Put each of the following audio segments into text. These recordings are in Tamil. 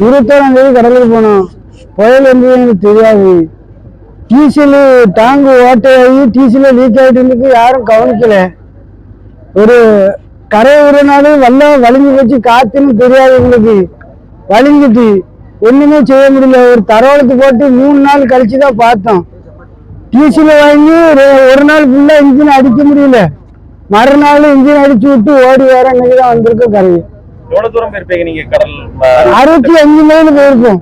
இருபத்தோராம் தேதி கடலுக்கு போனோம். புயல் வந்து எனக்கு தெரியாது. டீசல் டாங்கு ஓட்டையாகி டீசல் லீக் ஆகிட்டு இருந்துக்கு யாரும் கவனிக்கல. ஒரு கரை ஒரு நாள் வெள்ளம் வலிஞ்சு போச்சு காத்துன்னு தெரியாது எங்களுக்கு. வலிஞ்சிட்டு ஒன்றுமே செய்ய முடியல. ஒரு தரவலத்து போட்டு மூணு நாள் கழிச்சு தான் பார்த்தோம். டீசல் வாங்கி ஒரு- ஒரு நாள் ஃபுல்லாக இன்ஜின் அடிக்க முடியல. மறுநாள் இன்ஜின் அடிச்சு விட்டு ஓடி வேற இன்னைக்கு தான் வந்திருக்கோம் கரையை. எவ்வளவு தூரம் போயிருப்பீங்க நீங்க கடல் அறுபத்தி அஞ்சு மைல் போயிருக்கோம்.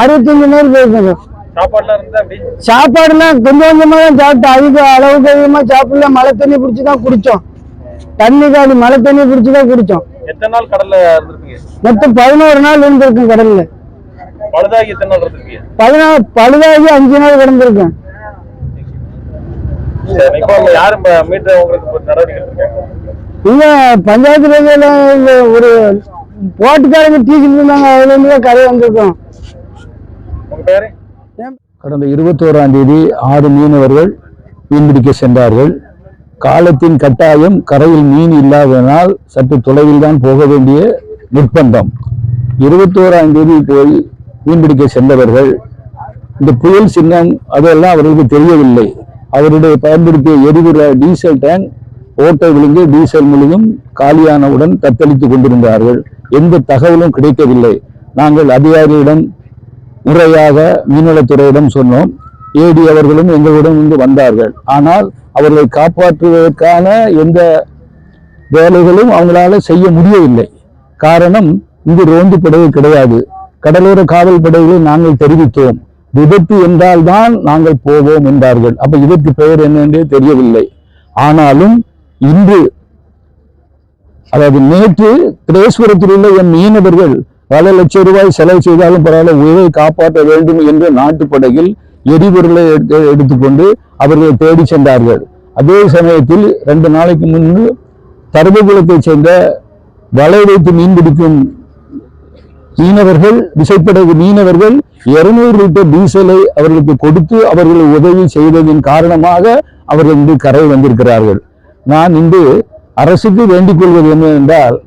அறுபத்தஞ்சு மைல் போயிருக்கோம். சாப்பாடுலாம் கொஞ்சம் கொஞ்சமா தான் சாப்பிட்டோம். அதிக அளவுக்கு அதிகமா சாப்பிடல. மழை தண்ணி பிடிச்சி தான் குடிச்சோம். தண்ணி காலி மழை தண்ணி பிடிச்சி தான் குடிச்சோம். எத்தனை நாள் கடல்ல இருந்திருப்பீங்க மொத்தம் பதினோரு நாள் இருந்திருக்கும் கடல்ல. பழுதாகி எத்தனை நாள் இருந்திருப்பீங்க பதினாறு பழுதாகி அஞ்சு நாள் கிடந்திருக்கேன். சரி, இப்போ அங்க யாரு ம- மீட்டு உங்களுக்கு நடவடிக்கை இங்க பஞ்சாயத்து இங்க ஒரு போட்டுக்காரங்க டீச்சர் இருந்தாங்க அதுல இருந்து தான் கரை வந்திருக்கோம். கடந்த இருபத்தோராம் தேதி ஆறு மீனவர்கள் மீன்பிடிக்க சென்றார்கள். காலத்தின் கட்டாயம் கரையில் மீன் இல்லாததனால் சற்று தொலைவில் தான் போக வேண்டிய நிர்பந்தம். இருபத்தோராம் தேதி போய் மீன்பிடிக்க சென்றவர்கள் இந்த புயல் சின்னம் அதெல்லாம் அவர்களுக்கு தெரியவில்லை. அவருடைய பயன்படுத்திய எரிபொருள் டீசல் டேங்க் ஓட்டை விழுந்து டீசல் முழுதும் காலியானவுடன் தத்தளித்துக் கொண்டிருந்தார்கள். எந்த தகவலும் கிடைக்கவில்லை. நாங்கள் அதிகாரியிடம் முறையாக மீன்வளத்துறையிடம் சொன்னோம். ஏடி அவர்களும் எங்களுடன் வந்து வந்தார்கள். ஆனால் அவர்களை காப்பாற்றுவதற்கான எந்த வேலைகளும் அவங்களால செய்ய முடியவில்லை. காரணம் இங்கு ரோந்து படகு கிடையாது. கடலோர காவல் படைகளை நாங்கள் தெரிவித்தோம். விபத்து என்றால்தான் நாங்கள் போவோம் என்றார்கள். அப்ப இதற்கு பெயர் என்னென்றே தெரியவில்லை. ஆனாலும் இன்று அதாவது நேற்று திரேஸ்வரத்தில் உள்ள என் மீனவர்கள் பல லட்சம் ரூபாய் செலவு செய்தாலும் பரவாயில்ல உயிரை காப்பாற்ற வேண்டும் என்ற நாட்டுப்படையில் எரிபொருளை எடுத்துக்கொண்டு அவர்களை தேடி சென்றார்கள். அதே சமயத்தில் ரெண்டு நாளைக்கு முன்பு தருமபுரத்தைச் சேர்ந்த வலை வைத்து மீன் பிடிக்கும் மீனவர்கள் விசைப்படகு மீனவர்கள் இருநூறு லிட்டர் டீசலை அவர்களுக்கு கொடுத்து அவர்களை உதவி செய்ததின் காரணமாக அவர்கள் இன்று கரை வந்திருக்கிறார்கள். நான் இன்று அரசுக்கு வேண்டிக் கொள்வது என்னவென்றால்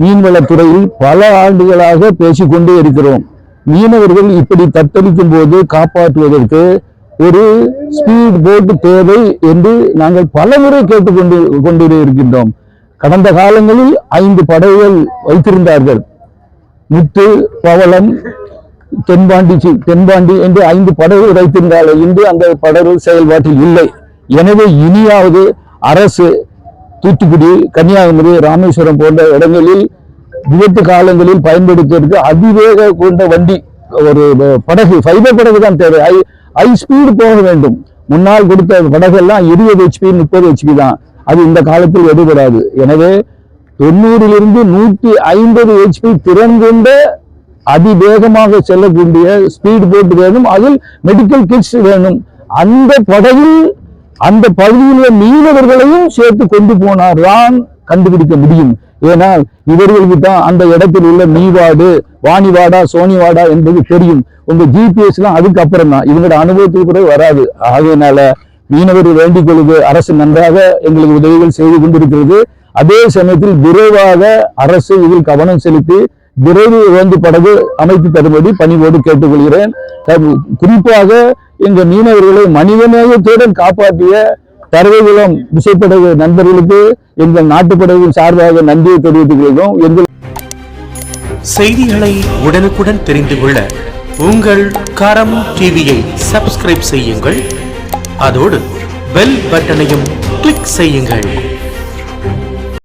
மீன்வளத்துறையில் பல ஆண்டுகளாக பேசிக்கொண்டே இருக்கிறோம். மீனவர்கள் இப்படி தத்தளிக்கும் போது காப்பாற்றுவதற்கு ஒரு ஸ்பீட் போட் தேவை என்று நாங்கள் பலமுறை கேட்டுக்கொண்டு கொண்டு இருக்கின்றோம். கடந்த காலங்களில் ஐந்து படகுகள் வைத்திருந்தார்கள். முத்து பவளம் தென்பாண்டி சி- தென்பாண்டி என்று ஐந்து படகுகள் வைத்திருந்தார்கள். இன்று அந்த படகு செயல்பாட்டில் இல்லை. எனவே இனியாவது அரசு தூத்துக்குடி கன்னியாகுமரி ராமேஸ்வரம் போன்ற இடங்களில் விபத்து காலங்களில் பயன்படுத்துவதற்கு அதிவேக கொண்ட வண்டி ஒரு படகு ஃபைபர் படகு தான் தேவை. ஹை ஹை ஸ்பீடு போக வேண்டும். முன்னால் கொடுத்த படகெல்லாம் இருபது ஹெச்பி முப்பது ஹெச்பி தான். அது இந்த காலத்தில் எடுபடாது. எனவே தொண்ணூறிலிருந்து நூற்றி ஐம்பது ஹெச்பி திறன் கொண்ட அதிவேகமாக செல்லக்கூடிய ஸ்பீடு போட்டு வேணும். அதில் மெடிக்கல் கிட்ஸ் வேணும். அந்த படகில் அந்த பகுதியில் மீனவர்களையும் சேர்த்து கொண்டு போனார். தான் கண்டுபிடிக்க முடியும்? ஏனால் இவர்களுக்கு தான் அந்த இடத்தில் உள்ள மீவாடு வாணிவாடா சோனிவாடா என்பது தெரியும். உங்க ஜிபிஎஸ் எல்லாம் அதுக்கு தான். இவங்களோட அனுபவத்துக்கு கூட வராது. ஆகையினால மீனவர்கள் வேண்டிக் கொள்வது அரசு நன்றாக எங்களுக்கு உதவிகள் செய்து கொண்டிருக்கிறது. அதே சமயத்தில் விரைவாக அரசு இதில் கவனம் செலுத்தி விரைவு ரோந்து படகு அமைத்து தரும்படி பணிவோடு கேட்டுக்கொள்கிறேன். குறிப்பாக இந்த மீனவர்களை மனிதநேயத்துடன் காப்பாற்றிய தரவைகுளம் விசைப்படகு நண்பர்களுக்கு எங்கள் நாட்டுப்படகின் சார்பாக நன்றியை தெரிவித்துக் கொள்கிறோம் எங்கள் செய்திகளை உடனுக்குடன் தெரிந்து கொள்ள உங்கள் கரம் டிவியை சப்ஸ்கிரைப் செய்யுங்கள். அதோடு பெல் பட்டனையும் கிளிக் செய்யுங்கள்.